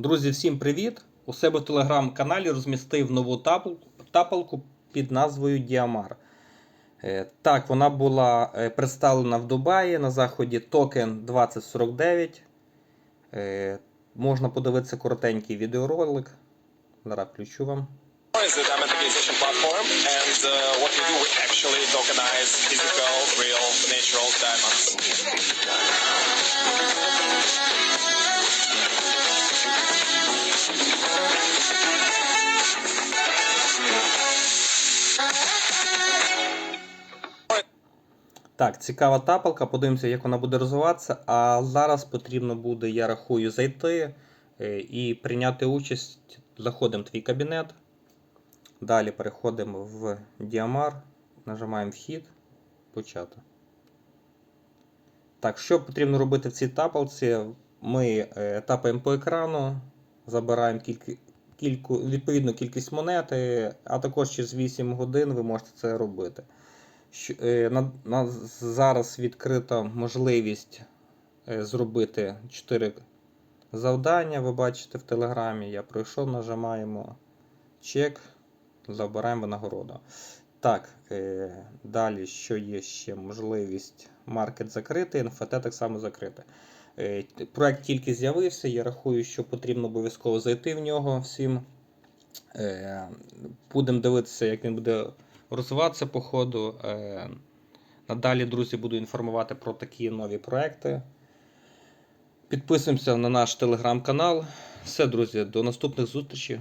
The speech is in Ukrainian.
Друзі, всім привіт! У себе в телеграм-каналі розмістив нову тапалку під назвою Діамар. Е, Так, вона була е, представлена в Дубаї на заході токен 2049. Е, Можна подивитися коротенький відеоролик. Зараз включу вам. uh, actually tokenize physical, real, natural diamonds. Так, цікава тапалка, подивимося, як вона буде розвиватися. А зараз потрібно буде, я рахую, зайти е, і прийняти участь. Заходимо в твій кабінет. Далі переходимо в Діамар, нажимаємо вхід, почати. Так, що потрібно робити в цій тапалці? Ми е, тапаємо по екрану, забираємо кількі, кільку, відповідну кількість монети, а також через 8 годин ви можете це робити. Е, на, на, зараз відкрита можливість е, зробити 4 завдання. Ви бачите в Телеграмі. Я пройшов, нажимаємо чек, забираємо винагороду. Так, е, далі, що є ще можливість маркет закрити, НФТ так само закрити. Проект тільки з'явився. Я рахую, що потрібно обов'язково зайти в нього всім. Будемо дивитися, як він буде розвиватися по ходу. Е, Надалі, друзі, буду інформувати про такі нові проекти. Підписуємося на наш телеграм-канал. Все, друзі, до наступних зустрічей.